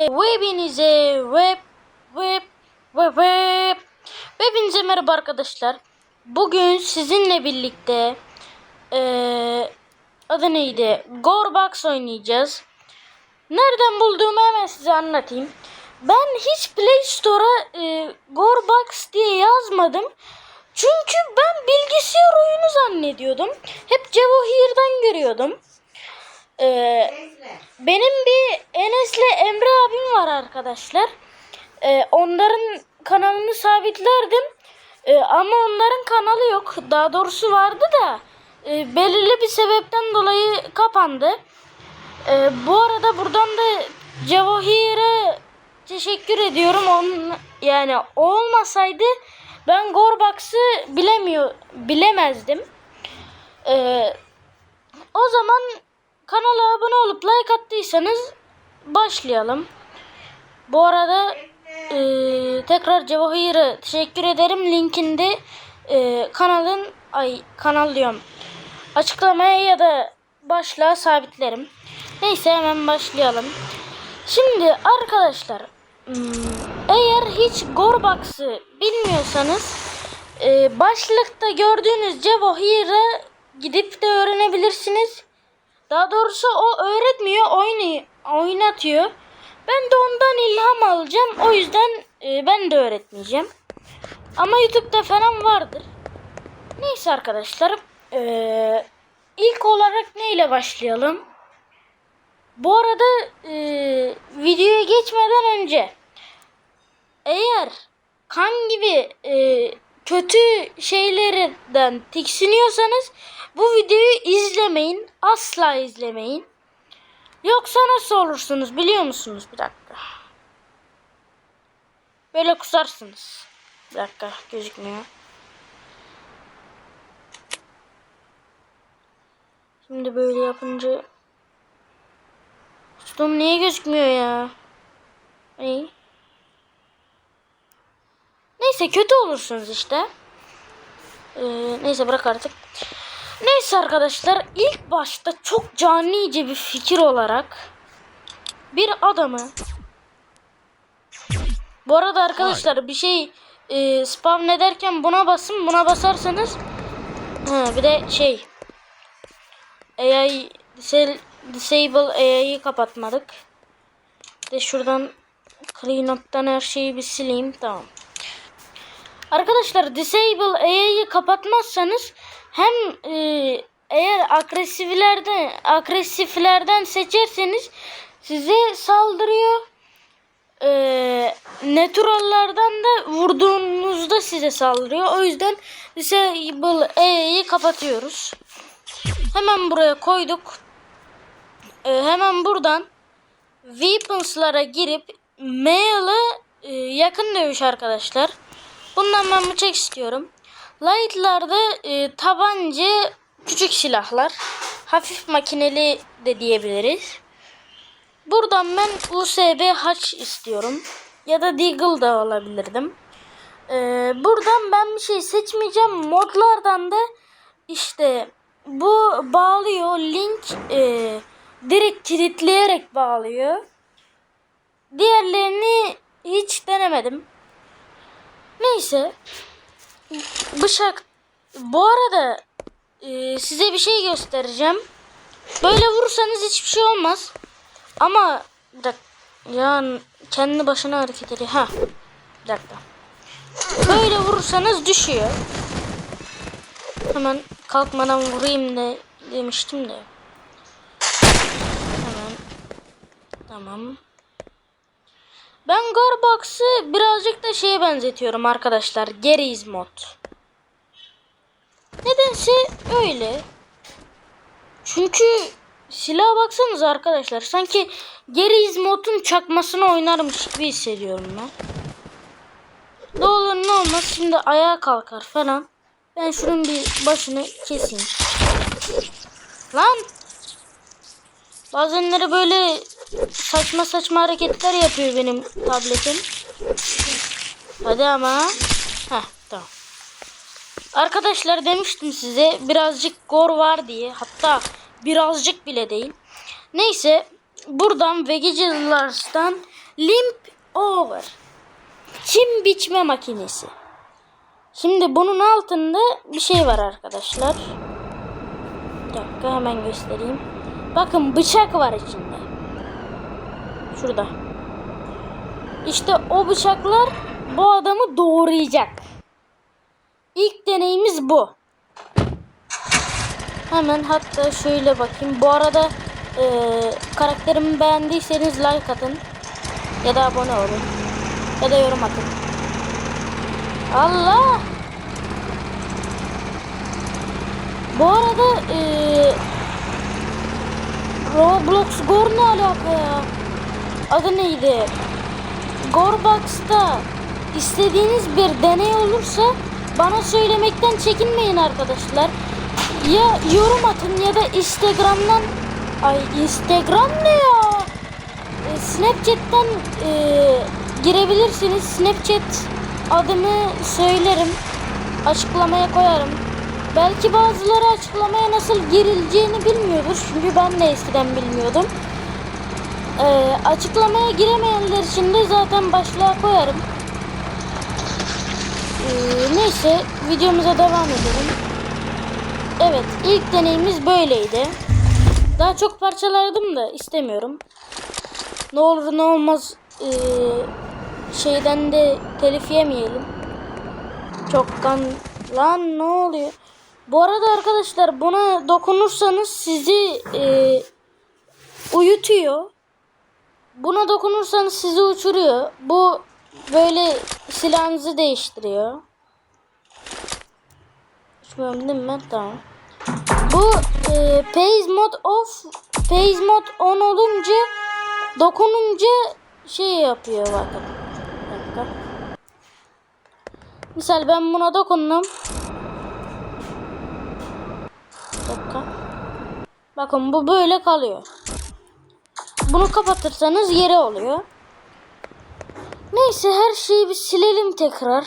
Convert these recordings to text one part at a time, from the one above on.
Webinize web web web web Webinize merhaba arkadaşlar. Bugün sizinle birlikte eee adı neydi? Gorbox oynayacağız. Nereden bulduğumu hemen size anlatayım. Ben hiç Play Store'a e, Gorbox diye yazmadım. Çünkü ben bilgisayar oyunu zannediyordum. Hep Cevohir'den görüyordum. Eee benim bir arkadaşlar. Ee, onların kanalını sabitlerdim. Ee, ama onların kanalı yok. Daha doğrusu vardı da e, belirli bir sebepten dolayı kapandı. Ee, bu arada buradan da Cevohir'e teşekkür ediyorum. Onun, yani olmasaydı ben Gorbox'ı bilemiyor bilemezdim. Ee, o zaman kanala abone olup like attıysanız başlayalım. Bu arada e, tekrar Cevahir'e teşekkür ederim. Linkinde e, kanalın ay kanal diyorum. Açıklamaya ya da başlığa sabitlerim. Neyse hemen başlayalım. Şimdi arkadaşlar hmm, eğer hiç Gorbox'ı bilmiyorsanız e, başlıkta gördüğünüz Cevahir'e gidip de öğrenebilirsiniz. Daha doğrusu o öğretmiyor, oynuyor, oynatıyor. Ben de ondan ilham alacağım. O yüzden e, ben de öğretmeyeceğim. Ama YouTube'da falan vardır. Neyse arkadaşlar. E, ilk olarak neyle başlayalım? Bu arada e, videoya geçmeden önce eğer kan gibi e, kötü şeylerden tiksiniyorsanız bu videoyu izlemeyin. Asla izlemeyin. Yoksa nasıl olursunuz biliyor musunuz? Bir dakika. Böyle kusarsınız. Bir dakika gözükmüyor. Şimdi böyle yapınca Kustum niye gözükmüyor ya? İyi. Neyse kötü olursunuz işte. Ee, neyse bırak artık. Neyse arkadaşlar ilk başta çok canice bir fikir olarak bir adamı bu arada arkadaşlar bir şey e, spam ederken buna basın buna basarsanız ha, bir de şey AI disable, disable AI'yi kapatmadık. De şuradan clean up'tan her şeyi bir sileyim tamam. Arkadaşlar disable AI'yi kapatmazsanız hem e, eğer agresiflerden agresiflerden seçerseniz size saldırıyor. E, naturallardan da vurduğunuzda size saldırıyor. O yüzden disable AI'yi kapatıyoruz. Hemen buraya koyduk. E, hemen buradan weapons'lara girip male'ı e, yakın dövüş arkadaşlar. Bundan ben bıçak istiyorum. Light'larda e, tabanca küçük silahlar. Hafif makineli de diyebiliriz. Buradan ben USB haç istiyorum. Ya da Deagle da alabilirdim. E, buradan ben bir şey seçmeyeceğim. Modlardan da işte bu bağlıyor. Link e, direkt kilitleyerek bağlıyor. Diğerlerini hiç denemedim. Neyse. Bıçak. Bu arada e, size bir şey göstereceğim. Böyle vurursanız hiçbir şey olmaz. Ama bir dakika. Ya kendi başına hareket ediyor. Ha. Bir dakika. Böyle vurursanız düşüyor. Hemen kalkmadan vurayım da demiştim de. Hemen. Tamam. Ben Garbox'ı birazcık da şeye benzetiyorum arkadaşlar. Geriz mod. Nedense öyle. Çünkü silaha baksanız arkadaşlar. Sanki Geriz modun çakmasını oynarmış gibi hissediyorum ben. Ne olur ne olmaz şimdi ayağa kalkar falan. Ben şunun bir başını keseyim. Lan! Bazenleri böyle saçma saçma hareketler yapıyor benim tabletim. Hadi ama. Heh tamam. Arkadaşlar demiştim size birazcık gor var diye. Hatta birazcık bile değil. Neyse buradan Vegetallars'tan Limp over. Çim biçme makinesi. Şimdi bunun altında bir şey var arkadaşlar. Bir dakika hemen göstereyim. Bakın bıçak var içinde. Şurada. İşte o bıçaklar bu adamı doğrayacak. İlk deneyimiz bu. Hemen hatta şöyle bakayım. Bu arada eee karakterimi beğendiyseniz like atın. Ya da abone olun. Ya da yorum atın. Allah! Bu arada eee Roblox Gore ne alaka ya? Adı neydi? Gorebox'ta istediğiniz bir deney olursa bana söylemekten çekinmeyin arkadaşlar. Ya yorum atın ya da Instagram'dan ay Instagram ne ya? E, Snapchat'ten e, girebilirsiniz. Snapchat adımı söylerim. Açıklamaya koyarım. Belki bazıları açıklamaya nasıl girileceğini bilmiyordur. Çünkü ben de eskiden bilmiyordum. Ee, açıklamaya giremeyenler için de zaten başlığa koyarım. Ee, neyse videomuza devam edelim. Evet ilk deneyimiz böyleydi. Daha çok parçalardım da istemiyorum. Ne olur ne olmaz ee, şeyden de telif yemeyelim. Çok kan lan ne oluyor? Bu arada arkadaşlar buna dokunursanız sizi ee, uyutuyor. Buna dokunursanız sizi uçuruyor. Bu böyle silahınızı değiştiriyor. Uçmuyorum değil mi ben? Tamam. Bu e, Phase mod off, Phase mod on olunca dokununca şey yapıyor bakın. Misal ben buna dokundum. Bir dakika. Bakın bu böyle kalıyor. Bunu kapatırsanız yere oluyor. Neyse her şeyi bir silelim tekrar.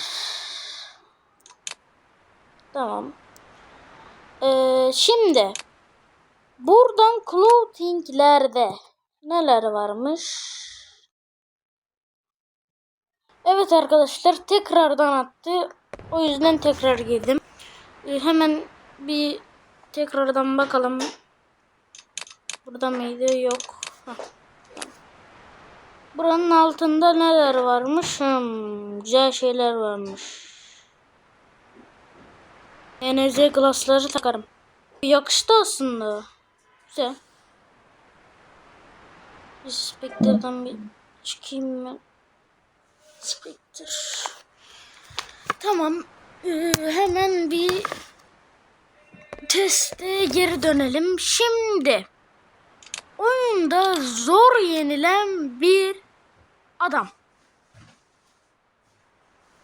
Tamam. Ee, şimdi buradan clothinglerde neler varmış? Evet arkadaşlar tekrardan attı. O yüzden tekrar girdim. Ee, hemen bir tekrardan bakalım. Burada mıydı? Yok. Buranın altında neler varmış? Hmm, güzel şeyler varmış. NZ glassları takarım. Yakıştı aslında. Güzel. Bir Spectre'dan bir çıkayım ben. Spectre. Tamam. Ee, hemen bir teste geri dönelim. Şimdi oyunda zor yenilen bir adam.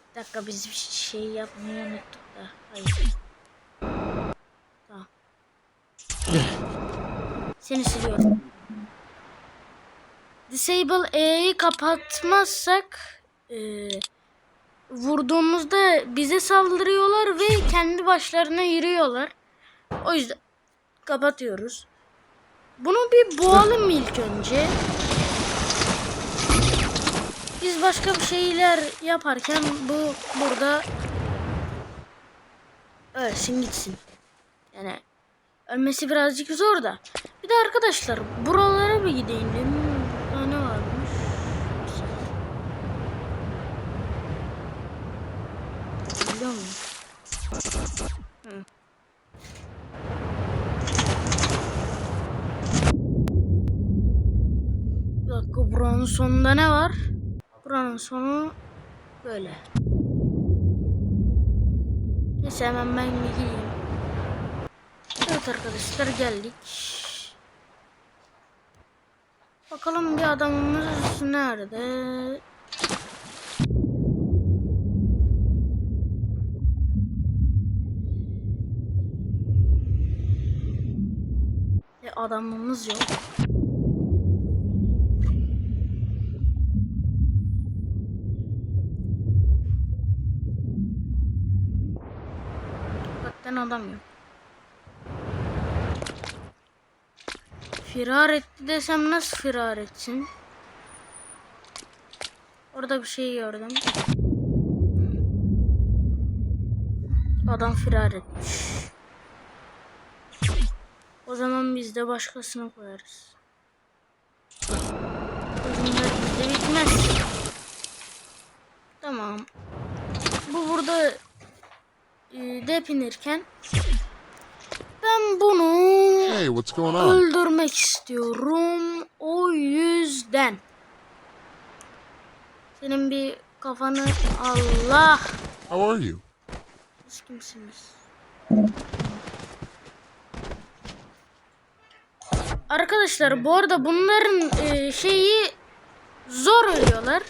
Bir dakika biz bir şey yapmayı unuttuk da. Hayır. Tamam. Seni siliyorum. Disable E'yi kapatmazsak e, vurduğumuzda bize saldırıyorlar ve kendi başlarına yürüyorlar. O yüzden kapatıyoruz. Bunu bir boğalım ilk önce. Biz başka bir şeyler yaparken bu burada ölsün gitsin. Yani ölmesi birazcık zor da. Bir de arkadaşlar buralara bir gidelim. Burada ne varmış? Biliyor musun? Hı. Bir dakika buranın sonunda ne var? Buranın sonu böyle. Neyse hemen ben gideyim. Evet arkadaşlar geldik. Bakalım bir adamımız nerede? E, adamımız yok. Adam yok. Firar etti desem nasıl firar etsin? Orada bir şey gördüm. Adam firar etmiş. O zaman biz de başkasını koyarız. Bunlar bizde bitmez. Tamam. Bu burada depinirken ben bunu Hey, what's going on? öldürmek istiyorum. O yüzden. Senin bir kafanı Allah. How are you? Siz kimsiniz? Arkadaşlar bu arada bunların e, şeyi zor ölüyorlar.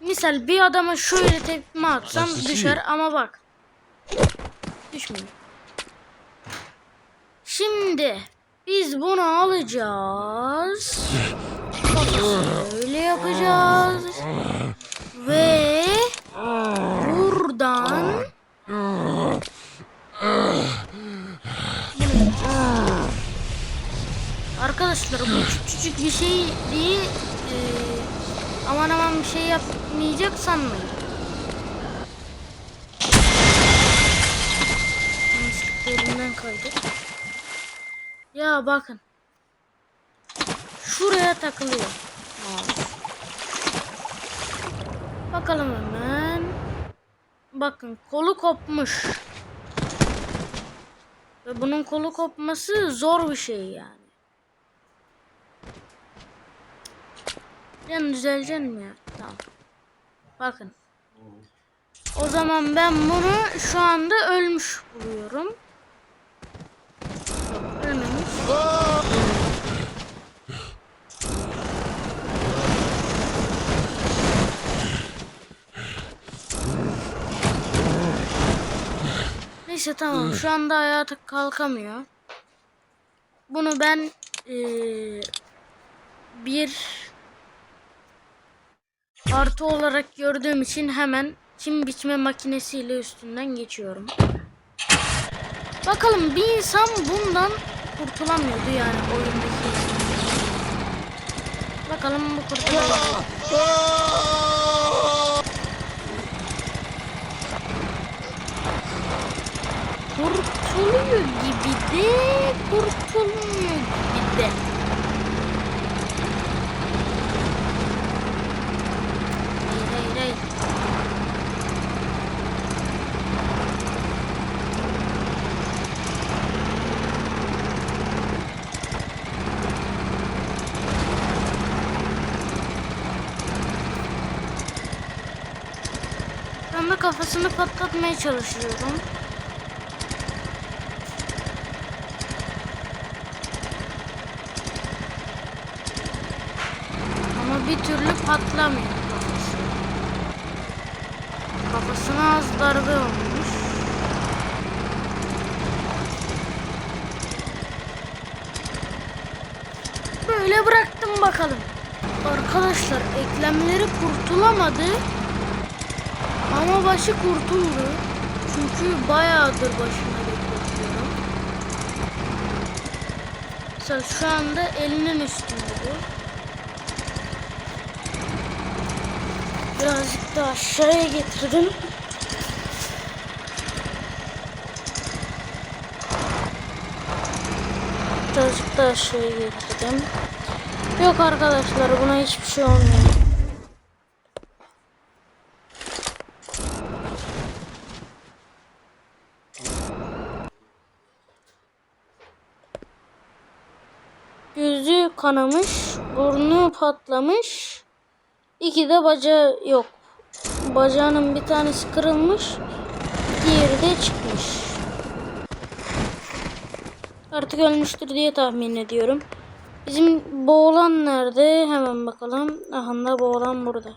Misal bir adama şöyle tepme atsam düşer ama bak. Düşmüyor. Şimdi biz bunu alacağız. Kafasını öyle yapacağız. Ve buradan Arkadaşlar bu küçücük bir şey değil. Ee, aman aman bir şey yapmayacak sanmayın. Bakın. Şuraya takılıyor. Bakalım hemen. Bakın kolu kopmuş. Ve bunun kolu kopması zor bir şey yani. Can düzelecek mi ya? Tamam. Bakın. O zaman ben bunu şu anda ölmüş buluyorum. Neyse tamam şu anda ayağa kalkamıyor. Bunu ben eee, bir artı olarak gördüğüm için hemen çim biçme makinesiyle üstünden geçiyorum. Bakalım bir insan bundan kurtulamıyordu yani oyundaki. Bakalım bu kurtulabilecek. Kurtuluyor gibi de kurtulmuyor gibi de. Hayır hayır hayır. De kafasını patlatmaya çalışıyorum. Ama bir türlü patlamıyor kafası. Kafasına az darbe olmuş. Böyle bıraktım bakalım. Arkadaşlar eklemleri kurtulamadı. Ama başı kurtuldu. Çünkü bayağıdır başına bekletiyorum. Mesela şu anda elinin üstünde bu. Birazcık da aşağıya getirdim. Birazcık da aşağıya getirdim. Yok arkadaşlar buna hiçbir şey olmuyor. Kanamış, burnu patlamış. İki de bacağı yok. Bacağının bir tanesi kırılmış, diğeri de çıkmış. Artık ölmüştür diye tahmin ediyorum. Bizim boğulan nerede? Hemen bakalım. Aha da boğulan burada.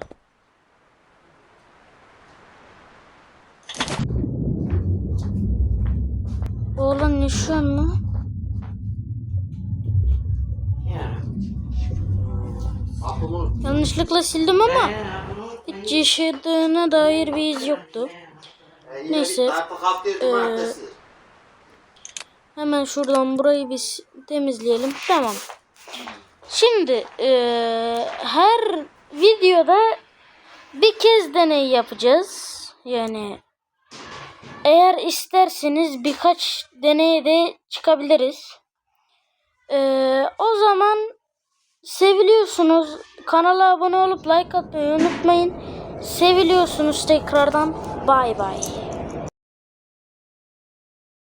Boğulan yaşıyor mu? Yanlışlıkla sildim ama hiç yaşadığına dair bir iz yoktu. Neyse. Ee, hemen şuradan burayı biz temizleyelim. Tamam. Şimdi eee, her videoda bir kez deney yapacağız. Yani eğer isterseniz birkaç deneye de çıkabiliriz. Ee, o zaman seviliyorsunuz. Kanala abone olup like atmayı unutmayın. Seviliyorsunuz tekrardan. Bay bay.